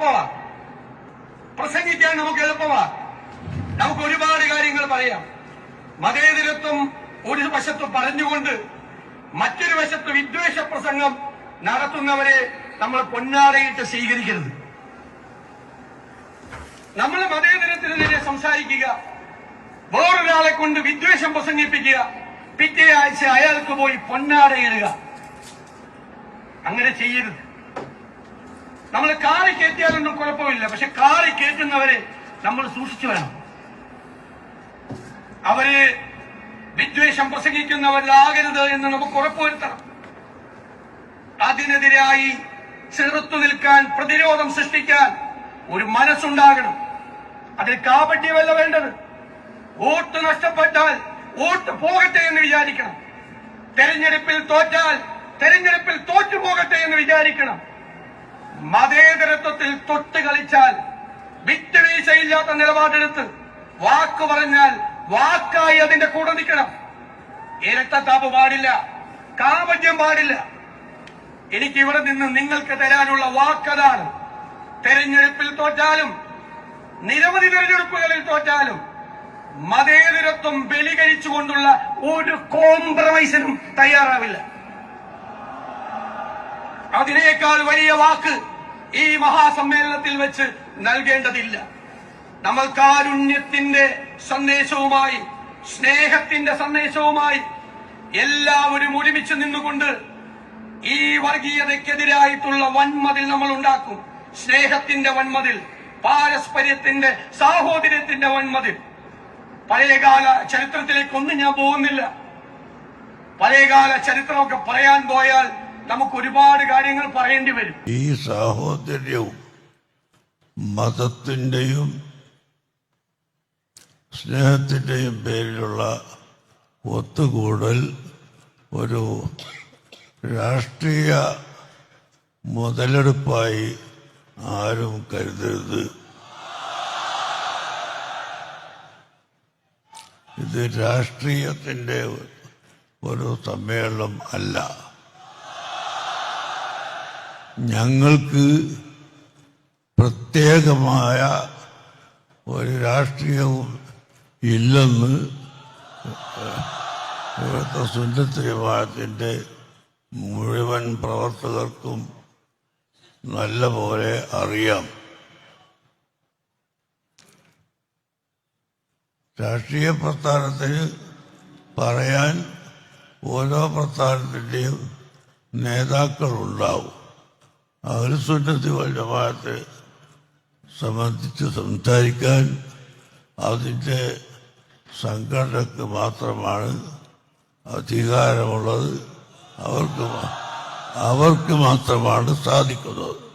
എളുപ്പമാണ് പ്രസംഗിക്കാൻ നമുക്ക് എളുപ്പമാ. നമുക്ക് ഒരുപാട് കാര്യങ്ങൾ പറയാം. മതേതരത്വം ഒരു വശത്ത് പറഞ്ഞുകൊണ്ട് മറ്റൊരു വശത്ത് വിദ്വേഷ പ്രസംഗം നടത്തുന്നവരെ നമ്മൾ പൊന്നാടയിട്ട് സ്വീകരിക്കരുത്. നമ്മൾ മതേതരത്തിനെതിരെ സംസാരിക്കുക. വേറൊരാളെ കൊണ്ട് വിദ്വേഷം പ്രസംഗിപ്പിക്കുക. പിറ്റേ ആഴ്ച അയാൾക്ക് പോയി പൊന്നാടയിടുക. അങ്ങനെ ചെയ്യരുത്. നമ്മൾ കാറി കയറ്റിയാലൊന്നും കുഴപ്പമില്ല. പക്ഷെ കാറി കയറ്റുന്നവരെ നമ്മൾ സൂക്ഷിച്ചു വേണം. അവർ വിദ്വേഷം പ്രസംഗിക്കുന്നവരിലാകരുത് എന്ന് നമുക്ക് ഉറപ്പുവരുത്തണം. അതിനെതിരായി ചെറുത്തു നിൽക്കാൻ പ്രതിരോധം സൃഷ്ടിക്കാൻ ഒരു മനസ്സുണ്ടാകണം. അതിൽ കാപട്യമല്ല വേണ്ടത്. വോട്ട് നഷ്ടപ്പെട്ടാൽ വോട്ട് പോകട്ടെ എന്ന് വിചാരിക്കണം. തെരഞ്ഞെടുപ്പിൽ തോറ്റാൽ തെരഞ്ഞെടുപ്പിൽ തോറ്റു പോകട്ടെ എന്ന് വിചാരിക്കണം. മതേതരത്വത്തിൽ തൊട്ട് കളിച്ചാൽ വിട്ടുവീഴ്ചയില്ലാത്ത നിലപാടെടുത്ത് വാക്ക് പറഞ്ഞാൽ വാക്കായി അതിന്റെ കൂടെ നിൽക്കണം. ഇരട്ടത്താപ്പ് പാടില്ല കാപട്യം പാടില്ല. എനിക്ക് ഇവിടെ നിന്ന് നിങ്ങൾക്ക് തരാനുള്ള വാക്കതാണ്. തെരഞ്ഞെടുപ്പിൽ തോറ്റാലും നിരവധി തെരഞ്ഞെടുപ്പുകളിൽ തോറ്റാലും മതേതരത്വം ബലികരിച്ചുകൊണ്ടുള്ള ഒരു കോംപ്രമൈസിനും തയ്യാറാവില്ല. അതിനേക്കാൾ വലിയ വാക്ക് ഈ മഹാസമ്മേളനത്തിൽ വെച്ച് നൽകേണ്ടതില്ല. നമ്മൾ കാരുണ്യത്തിന്റെ സന്ദേശവുമായി സ്നേഹത്തിന്റെ സന്ദേശവുമായി എല്ലാവരും ഒരുമിച്ച് നിന്നുകൊണ്ട് ഈ വർഗീയതയ്ക്കെതിരായിട്ടുള്ള വൻമതിൽ നമ്മൾ ഉണ്ടാക്കും. സ്നേഹത്തിന്റെ വൻമതിൽ പാരസ്പര്യത്തിന്റെ സാഹോദര്യത്തിന്റെ വൻമതിൽ. പഴയകാല ചരിത്രത്തിലേക്കൊന്നും ഞാൻ പോകുന്നില്ല. പഴയകാല ചരിത്രമൊക്കെ പറയാൻ പോയാൽ നമുക്ക് ഒരുപാട് കാര്യങ്ങൾ പറയേണ്ടി വരും. ഈ സാഹോദര്യവും മതത്തിന്റെയും സ്നേഹത്തിന്റെയും പേരിലുള്ള ഒത്തുകൂടൽ ഒരു രാഷ്ട്രീയ മുതലെടുപ്പായി ആരും കരുതരുത്. ഇത് രാഷ്ട്രീയത്തിന്റെ ഒരു സമ്മേളനം അല്ല. ഞങ്ങൾക്ക് പ്രത്യേകമായ ഒരു രാഷ്ട്രീയവും ഇല്ലെന്ന് ഇവിടുത്തെ ജമാഅത്തിന്റെ മുഴുവൻ പ്രവർത്തകർക്കും നല്ല പോലെ അറിയാം. രാഷ്ട്രീയ പ്രസ്ഥാനത്തിന് പറയാൻ ഓരോ പ്രസ്ഥാനത്തിന്റെയും നേതാക്കളുണ്ടാവും. അവർ സുന്നത്തി ജമാഅത്തെ സംബന്ധിച്ച് സംസാരിക്കാൻ അതിന്റെ സംഘടനക്ക് മാത്രമാണ് അധികാരമുള്ളത്. അവർക്ക് അവർക്ക് മാത്രമാണ് സാധിക്കുന്നത്.